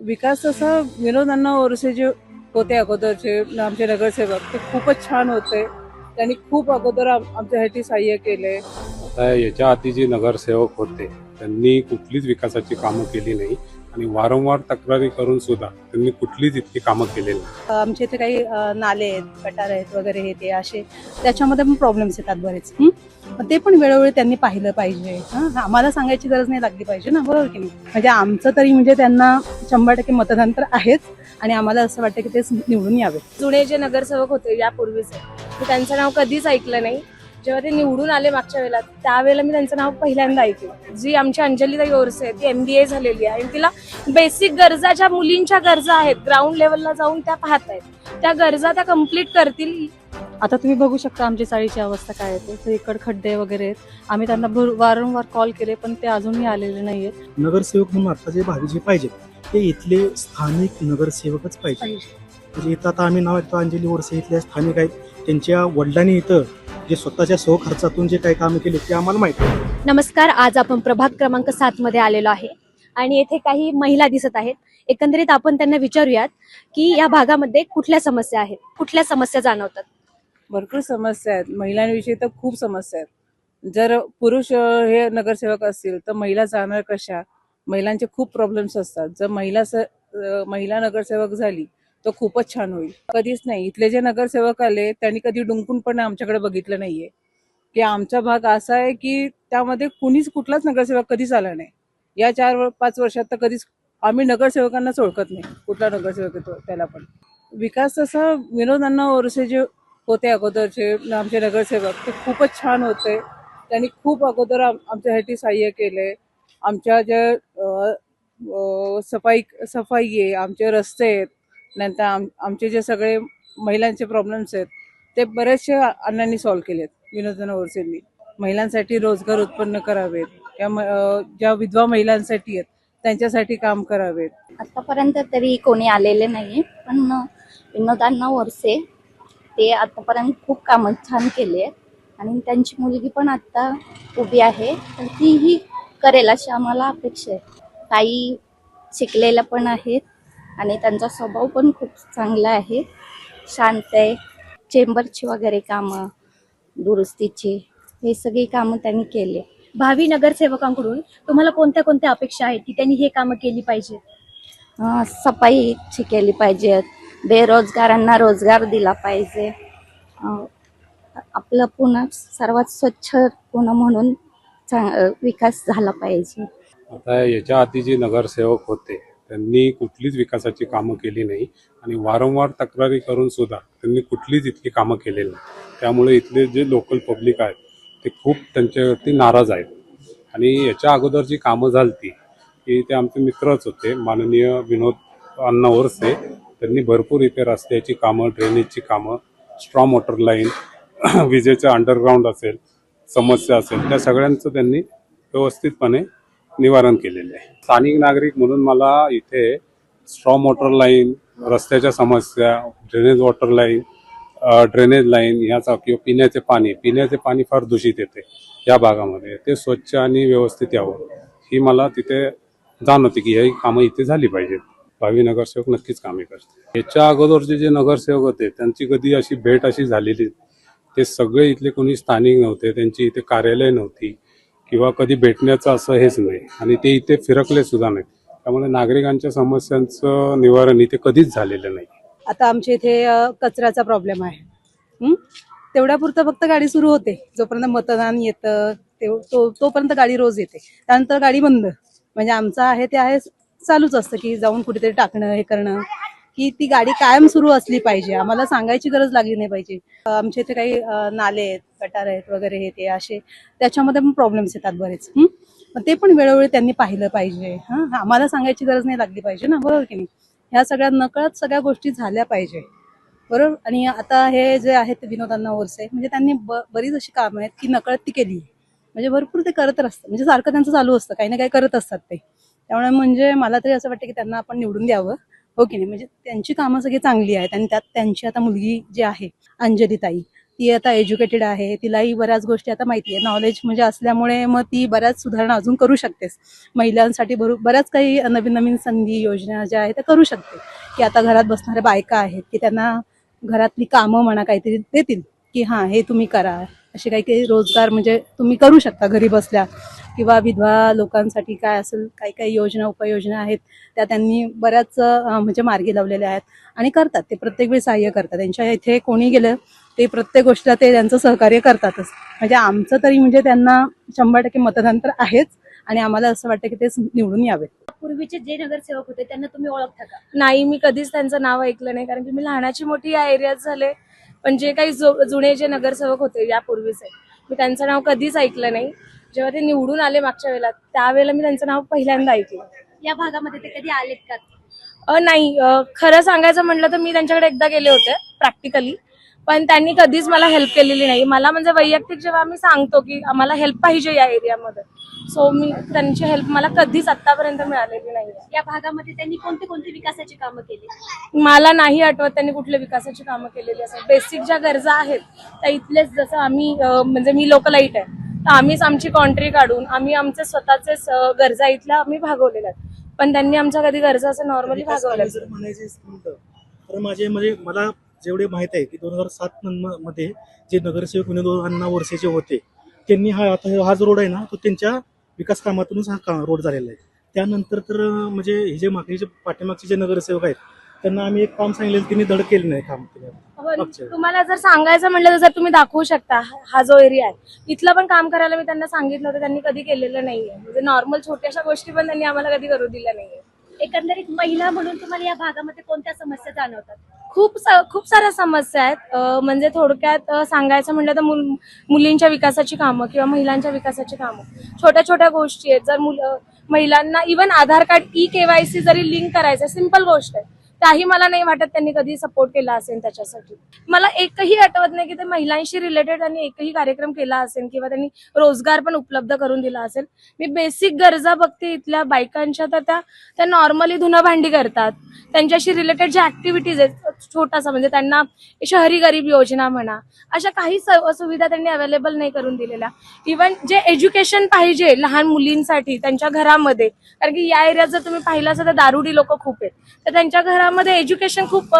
विकास तसा विनोदांना ओरसे जे होते अगोदरचे आमचे नगरसेवक ते खूपच छान होते. त्यांनी खूप अगोदर आमच्यासाठी सहाय्य केले. आता याच्या आधी जे नगरसेवक होते त्यांनी कुठलीच विकासाची कामं केली नाही. आणि वारंवार तक्रारी करून सुद्धा त्यांनी कुठलीच इतकी कामं केलेली नाही. आमच्या इथे काही नाले आहेत गटार आहेत वगैरे हे ते असे. त्याच्यामध्ये पण प्रॉब्लेम्स येतात बरेच. ते पण वेळोवेळी त्यांनी पाहिलं पाहिजे. हं? आम्हाला सांगायची गरज नाही लागली पाहिजे ना बरोबर की नाही? म्हणजे आमचं तरी म्हणजे त्यांना शंभर टक्के मतदान तर आहेच आणि आम्हाला असं वाटतं की तेच निवडून यावे. जुने जे नगरसेवक होते यापूर्वीचे त्यांचं नाव कधीच ऐकलं नाही. जेव्हा ते निवडून आले मागच्या वेळेला त्यावेळेला मी त्यांचं नाव पहिल्यांदा ऐकलं. जी आमची अंजलीताई ओरसे आहे ती एम बी ए झालेली आहे. आणि तिला बेसिक गरजा ज्या मुलींच्या गरजा आहेत ग्राउंड लेवलला जाऊन त्या पाहत आहेत त्या गरजा त्या कंप्लीट करतील. आता तुम्ही बघू शकता आमची चाळीची अवस्था काय आहे. ते इकड खड्डे वगैरे आहेत. आम्ही त्यांना भर- वारंवार कॉल केले पण ते अजूनही आलेले नाहीयेत. नगरसेवक म्हणून आता जे भावी जे पाहिजे ते इथले स्थानिक नगरसेवकच पाहिजे. म्हणजे इथं आता आम्ही नाव ऐकतो अंजली वरसे इथल्या स्थानिक आहेत. त्यांच्या वडिलांनी इथं जे स्वतःच्या स्वखर्चातून जे काही कामं केले ते आम्हाला माहिती. नमस्कार आज आपण प्रभाग क्रमांक सात मध्ये आलेलो आहे. आणि येथे काही महिला दिसत आहेत. एकंदरीत आपण त्यांना विचारूयात की या भागामध्ये कुठल्या समस्या आहेत? कुठल्या समस्या जाणवतात? भरपूर समस्या आहेत. महिलांविषयी तर खूप समस्या आहेत. जर पुरुष हे नगरसेवक असतील तर महिला जाणार कशा? महिलांचे खूप प्रॉब्लेम्स असतात. जर महिला स महिला नगरसेवक झाली तर खूपच छान होईल. कधीच नाही. इथले जे नगरसेवक आले त्यांनी कधी डुंकून पण आमच्याकडे बघितलं नाहीये. की आमचा भाग असा आहे की त्यामध्ये कुणीच कुठलाच नगरसेवक कधीच आला नाही. या चार पाच वर्षात तर कधीच आम्ही नगरसेवकांनाच ओळखत नाही. कुठला नगरसेवक येतो त्याला पण. विकास तसा विनोदांना ओरसे जे होते अगोदरचे आमचे नगरसेवक ते खूपच छान होते. त्यांनी खूप अगोदर आमच्यासाठी सहाय्य केले. आमच्या ज्या सफाई सफाई आहे आमचे रस्ते आहेत नंतर आम आमचे जे सगळे महिलांचे प्रॉब्लेम्स आहेत ते बरेचसे अण्णांनी सॉल्व्ह केलेत. विनोदन ओरसेंनी. महिलांसाठी रोजगार उत्पन्न करावेत. या ज्या विधवा महिलांसाठी आहेत त्यांच्यासाठी काम करावेत. आतापर्यंत तरी कोणी आलेले नाही पण विनोदांना वरसे ते आतापर्यंत खूप कामं छान केले आहेत. आणि त्यांची मुलगी पण आता उभी आहे तर तीही करेल अशी आम्हाला अपेक्षा आहे. ताई शिकलेल्या पण आहेत. आणि त्यांचा स्वभाव पण खूप चांगला आहे. शांत आहे. चेंबरची वगैरे कामं दुरुस्तीची हे सगळी कामं त्यांनी केली. भावी नगरसेवकांकडून तुम्हाला कोणत्या कोणत्या अपेक्षा आहेत की त्यांनी हे कामं केली पाहिजे अं, सफाईची केली पाहिजे बेरोजगारांना रोजगार दिला पाहिजे. अं, आपलं पुन्हा सर्वात स्वच्छ पुणे म्हणून चांग विकास झाला पाहिजे. आता याच्या आधी जे नगरसेवक होते त्यांनी कुठलीच विकासाची कामं केली नाही आणि वारंवार तक्रारी करून सुद्धा त्यांनी कुठलीच इतकी कामं केलेली नाही. त्यामुळे इथले जे लोकल पब्लिक आहेत ते खूप त्यांच्यावरती नाराज आहेत. आणि याच्या अगोदर जी कामं झालती की ते आमचे मित्रच होते माननीय विनोद अण्णा वरसे त्यांनी भरपूर इथे रस्त्याची कामं ड्रेनेजची कामं स्ट्रॉ वॉटर लाईन विजेचं अंडरग्राऊंड असेल समस्या असेल त्या सगळ्यांचं त्यांनी व्यवस्थितपणे निवारण केलेले आहे. स्थानिक नागरिक म्हणून मला इथे स्ट्रॉ वॉटर लाईन रस्त्याच्या समस्या drainage water line drainage line ह्याचा किंवा पिण्याचे पाणी पिण्याचे पाणी फार दूषित येते या भागामध्ये. ते स्वच्छ आणि व्यवस्थित यावं. ही मला तिथे जाणवते की ही कामं इथे झाली पाहिजेत. भावी नगरसेवक नक्कीच कामे करते याच्या अगोदरचे जे नगरसेवक होते त्यांची कधी अशी भेट अशी झालेली ते सगळे इथले कोणी स्थानिक नव्हते त्यांची इथे कार्यालय नव्हती. किंवा कधी भेटण्याचं असं हेच नाही. आणि ते इथे फिरकले सुद्धा नाहीत. त्यामुळे नागरिकांच्या समस्यांचं निवारण इथे कधीच झालेलं नाही. आता आमच्या इथे कचऱ्याचा प्रॉब्लेम आहे. तेवढ्यापुरतं फक्त गाडी सुरू होते. जोपर्यंत मतदान येतं तो तोपर्यंत गाडी रोज येते. त्यानंतर गाडी बंद. म्हणजे आमचं आहे ते आहे चालूच असतं की जाऊन कुठेतरी टाकणं हे करणं. की ती गाडी कायम सुरू असली पाहिजे. आम्हाला सांगायची गरज लागली नाही पाहिजे. आमच्या इथे काही नाले आहेत गटार आहेत वगैरे हे ते असे. त्याच्यामध्ये पण प्रॉब्लेम्स येतात बरेच. ते पण वेळोवेळी त्यांनी पाहिलं पाहिजे. हां? आम्हाला सांगायची गरज नाही लागली पाहिजे ना बरोबर की नाही? ह्या सगळ्या नकळत सगळ्या गोष्टी झाल्या पाहिजे. बरोबर? आणि आता हे जे आहेत विनोदांना ओरसे म्हणजे त्यांनी ब- बरीच अशी कामं आहेत की नकळत ती केली म्हणजे भरपूर ते करत असतात म्हणजे सारखं त्यांचं चालू असतं. काही ना काही करत असतात ते. त्यामुळे म्हणजे मला तरी असं वाटतं की त्यांना आपण निवडून द्यावं. हो की नाही? म्हणजे त्यांची कामं सगळी चांगली आहेत आणि त्यात त्यांची आता मुलगी जी आहे अंजली ताई ती आता एज्युकेटेड आहे. तिलाही बऱ्याच गोष्टी आता माहिती आहे. नॉलेज म्हणजे असल्यामुळे मग ती बऱ्याच सुधारणा अजून करू शकतेस महिलांसाठी भरू बऱ्याच काही नवीन नवीन संधी योजना ज्या आहेत त्या करू शकते. की आता घरात बसणाऱ्या बायका आहेत की त्यांना घरातली कामं म्हणा काहीतरी देतील. की हां हे तुम्ही करा. असे काही काही रोजगार म्हणजे तुम्ही करू शकता घरी बसल्या. किंवा विधवा लोकांसाठी काय असेल काही काही योजना उपाययोजना आहेत त्या त्यांनी बऱ्याच म्हणजे मार्गी लावलेल्या आहेत आणि करतात. ते प्रत्येक वेळी सहाय्य करतात. त्यांच्या इथे कोणी गेलं ते प्रत्येक गोष्टीला ते त्यांचं सहकार्य करतातच. म्हणजे आमचं तरी म्हणजे त्यांना शंभर टक्के मतदान तर आहेच आणि आम्हाला असं वाटतं की ते निवडून यावेत. पूर्वीचे जे नगरसेवक होते त्यांना तुम्ही ओळखता का? नाही मी कधीच त्यांचं नाव ऐकलं नाही. कारण की मी लहानाची मोठी या एरियात झाले. पण जे काही जुने जे नगरसेवक होते यापूर्वीचे मी त्यांचं नाव कधीच ऐकलं नाही. जेव्हा ते निवडून आले मागच्या वेळेला त्यावेळेला मी त्यांचं नाव पहिल्यांदा ऐकलं. या भागामध्ये ते कधी आलेत का? अ, नाही. अ, खरं सांगायचं म्हटलं तर मी त्यांच्याकडे एकदा गेले होते प्रॅक्टिकली पण त्यांनी कधीच मला हेल्प केलेली नाही. मला म्हणजे वैयक्तिक जेव्हा आम्ही सांगतो की आम्हाला हेल्प पाहिजे या एरियामध्ये सो मी त्यांची हेल्प मला कधीच आतापर्यंत मिळालेली नाही. या भागामध्ये त्यांनी कोणते कोणते विकासाची कामं केली? मला नाही आठवत त्यांनी कुठल्या विकासाची कामं केलेली. असं बेसिक ज्या गरजा आहेत त्या इथलेच जसं आम्ही अ, म्हणजे मी लोकलाईट आहे. तर आम्हीच आमची कॉन्ट्री काढून आम्ही आमचे स्वतःचे गरजा इथल्या आम्ही भागवलेल्या पण त्यांनी आमच्या कधी गरजा असं नॉर्मली भागवल्या तर. माझे म्हणजे मला जेवढे माहीत आहे की दोन हजार सात मध्ये जे नगरसेवक विनोद अण्णा वर्षाचे होते त्यांनी हा आता हा जो रोड आहे ना तो त्यांच्या विकास कामातूनच हा रोड झालेला आहे. त्यानंतर तर म्हणजे हे जे मागचे जे पाठीमागचे जे नगरसेवक आहेत त्यांना आम्ही एक काम सांगितलेलं त्यांनी धड केलं नाही काम. केलं. तुम्हाला जर सांगायचं म्हटलं तर जर तुम्ही दाखवू शकता हा- जो एरिया आहे. इथलं पण काम करायला मी त्यांना सांगितलं होतं त्यांनी कधी केलेलं नाहीये. म्हणजे नॉर्मल छोट्याशा गोष्टी पण त्यांनी आम्हाला कधी करू दिल्या नाहीये. एकंदरीत महिला म्हणून तुम्हाला या भागामध्ये कोणत्या समस्या जाणवतात? खूप सा- खूप साऱ्या समस्या आहेत. म्हणजे थोडक्यात सांगायचं म्हटलं तर मुल- मुलींच्या विकासाची कामं किंवा महिलांच्या विकासाची कामं. छोट्या छोट्या गोष्टी आहेत. जर मुलं महिलांना even Aadhaar card e KYC जरी लिंक करायचं सिंपल गोष्ट आहे. त्याही मला नाही वाटत त्यांनी कधी सपोर्ट केला असेल त्याच्यासाठी. मला एकही आठवत नाही की ते महिलांशी रिलेटेड त्यांनी एकही कार्यक्रम केला असेल किंवा त्यांनी रोजगार पण उपलब्ध करून दिला असेल. मी बेसिक गरजा बघते इथल्या बायकांच्या तर त्या त्या नॉर्मली धुणं भांडी करतात. त्यांच्याशी रिलेटेड ज्या ऍक्टिव्हिटीज आहेत छोटासा म्हणजे त्यांना शहरी गरीब योजना म्हणा अशा काही सुविधा त्यांनी अवेलेबल नाही करून दिलेल्या. इव्हन जे एज्युकेशन पाहिजे लहान मुलींसाठी त्यांच्या घरामध्ये कारण की या एरियात जर तुम्ही पाहिलं असेल तर दारुडी लोक खूप आहेत. तर त्यांच्या घरा घरामध्ये एज्युकेशन खूप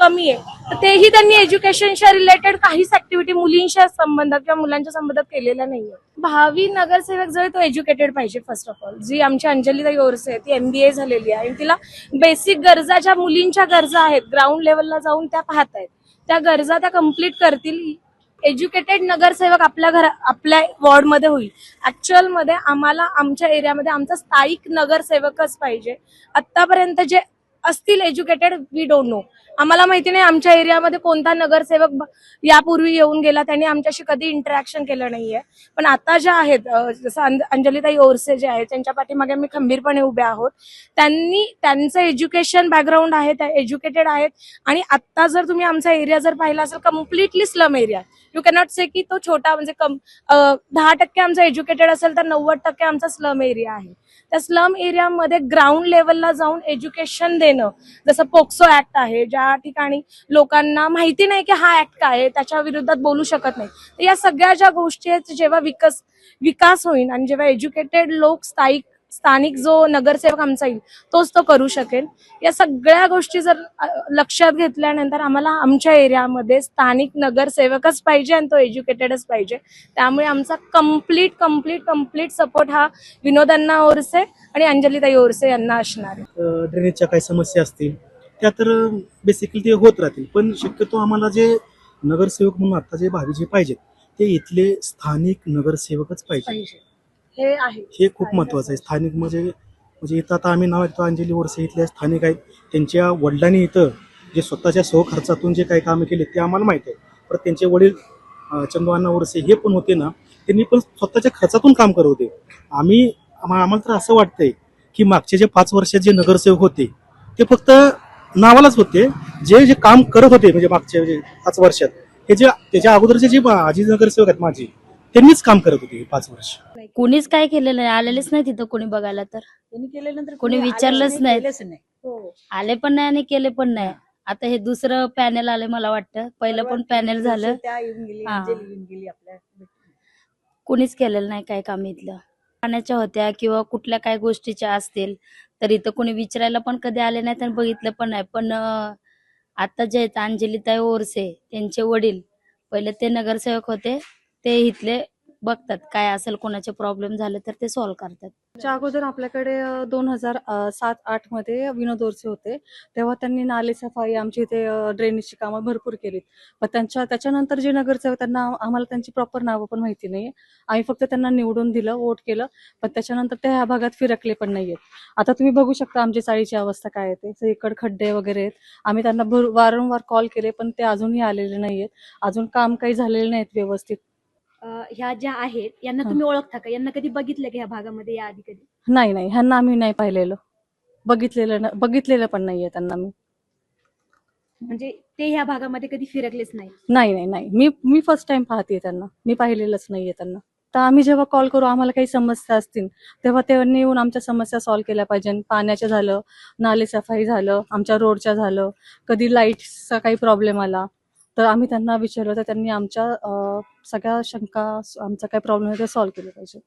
कमी आहे. तर तेही त्यांनी एज्युकेशनच्या रिलेटेड काहीच ऍक्टिव्हिटी मुलींच्या संबंधात किंवा मुलांच्या संबंधात केलेल्या नाहीये भावी नगरसेवक जो आहे तो एज्युकेटेड पाहिजे फर्स्ट ऑफ ऑल जी आमची अंजलीताई ओरसे आहे ती एमबीए झालेली आहे आणि तिला बेसिक गरजा ज्या मुलींच्या गरजा आहेत ग्राउंड लेवलला जाऊन त्या पाहत आहेत त्या गरजा त्या कंप्लीट करतील. एज्युकेटेड नगरसेवक आपल्या घरा आपल्या वॉर्डमध्ये होईल. ऍक्च्युअलमध्ये आम्हाला आमच्या एरियामध्ये आमचा स्थायिक नगरसेवकच पाहिजे. आतापर्यंत जे असतील एज्युकेटेड वी डोंट नो आम्हाला माहिती नाही आमच्या एरियामध्ये कोणता नगरसेवक यापूर्वी येऊन गेला त्यांनी आमच्याशी कधी इंटरॅक्शन केलं नाहीये. पण आता ज्या आहेत जसं अंजलीताई ओरसे जे आहेत त्यांच्या पाठीमागे आम्ही खंबीरपणे उभे आहोत. त्यांनी त्यांचं एज्युकेशन बॅकग्राऊंड आहे त्या एज्युकेटेड आहेत. आणि आता जर तुम्ही आमचा एरिया जर पाहिला असेल completely slum area you cannot say की तो छोटा म्हणजे कम दहा टक्के आमचा एज्युकेटेड असेल तर नव्वद टक्के आमचा स्लम एरिया आहे. त्या स्लम एरियामध्ये ग्राउंड लेवलला जाऊन एज्युकेशन देणं. जसं पोक्सो ऍक्ट आहे ज्या ठिकाणी लोकांना माहिती नाही की हा ऍक्ट काय आहे त्याच्या विरोधात बोलू शकत नाही. तर या सगळ्या ज्या गोष्टी आहेत जेव्हा विकस विकास होईल आणि जेव्हा एज्युकेटेड लोक स्थायिक स्थानिक जो नगरसेवक आमचा येईल तोच तो करू शकेल. या सगळ्या गोष्टी जर लक्षात घेतल्यानंतर आम्हाला आमच्या एरियामध्ये स्थानिक नगरसेवकच पाहिजे आणि तो एज्युकेटेडच पाहिजे. त्यामुळे आमचा कंप्लीट कंप्लीट कंप्लीट सपोर्ट हा विनोदांना ओरसे आणि अंजलीताई ओरसे यांना असणार आहे. ड्रेनेजच्या काही समस्या असतील त्या तर बेसिकली ते होत राहतील. पण शक्यतो आम्हाला जे नगरसेवक म्हणून आता जे भावी जे पाहिजेत ते इथले स्थानिक नगरसेवकच पाहिजे हे आहे. हे खूप महत्वाचं आहे. स्थानिक म्हणजे म्हणजे इथं आता आम्ही नाव ऐकतो अंजली वर्षे इथल्या स्थानिक आहेत. त्यांच्या वडिलांनी इथं जे स्वतःच्या सहखर्चातून जे काही कामं केले ते आम्हाला माहीत आहे. परत त्यांचे वडील अ, चंदू वर्षे हे पण होते ना त्यांनी पण स्वतःच्या खर्चातून काम करत होते. आम्ही आम्हाला तर असं वाटतंय की मागचे जे पाच वर्षात जे नगरसेवक होते ते फक्त नावालाच होते. जे जे काम करत होते म्हणजे मागच्या जे पाच वर्षात हे जे त्याच्या अगोदरचे जे आजी नगरसेवक आहेत माझी त्यांनीच काम करत होते हे पाच वर्ष. कोणीच काय केलेलं नाही. आलेलेच नाही तिथं कोणी बघायला तर. त्यांनी केल्यानंतर कोणी विचारलंच नाही. केलंच नाही. आले पण नाही आणि केले पण नाही. आता हे दुसरं पॅनल आलं मला वाटतं. पहिलं पण पॅनल झालं. त्या येऊन गेली हा. अंजली येऊन गेली आपल्या कुणीच केलेलं नाही काय काम इथलं. पाण्याच्या होत्या किंवा कुठल्या काय गोष्टीच्या असतील तर इथं कोणी विचारायला पण कधी आले नाहीत आणि बघितलं पण नाही. पण अं, आता जे आहेत अंजलीताई ओरसे त्यांचे वडील पहिले ते नगरसेवक होते ते इथले बघतात काय असेल कोणाचे प्रॉब्लेम झाले तर ते सॉल्व्ह करतात. त्याच्या अगोदर आपल्याकडे दोन हजार सात आठमध्ये विनोद ओरसे होते तेव्हा त्यांनी नाले सफाई आमच्या इथे ड्रेनेजची कामं भरपूर केलीत. पण त्यांच्या त्याच्यानंतर जे नगरसेवक त्यांना आम्हाला त्यांची प्रॉपर नावं पण माहिती नाही आम्ही फक्त त्यांना निवडून दिलं वोट केलं पण त्याच्यानंतर ते ह्या भागात फिरकले पण नाहीयेत. आता तुम्ही बघू शकता आमची चाळीची अवस्था काय आहे ते. इकड खड्डे वगैरे आहेत. आम्ही त्यांना भर वारंवार कॉल केले पण ते अजूनही आलेले नाहीयेत. अजून काम काही झालेले नाहीत व्यवस्थित. ह्या ज्या आहेत यांना. तुम्ही ओळखता का? यांना कधी बघितलं का ह्या भागामध्ये या आधी कधी? नाही नाही. ह्यांना आम्ही नाही पाहिलेलं. बघितलेलं न- बघितलेलं पण नाहीये त्यांना मी. म्हणजे ते ह्या भागामध्ये कधी फिरकलेच नाही? नाही नाही नाही. मी मी फर्स्ट टाइम पाहते त्यांना. मी पाहिलेलंच नाहीये त्यांना. तर आम्ही जेव्हा कॉल करू आम्हाला काही समस्या असतील तेव्हा त्यांनी येऊन आमच्या समस्या सॉल्व्ह केल्या पाहिजे. पाण्याच्या झालं नाले सफाई झालं आमच्या रोडच्या झालं कधी लाईटचा काही प्रॉब्लेम आला तर आम्ही त्यांना विचारलं तर त्यांनी आमच्या सगळ्या शंका आमचा काय प्रॉब्लेम आहे ते सॉल्व्ह केले पाहिजे.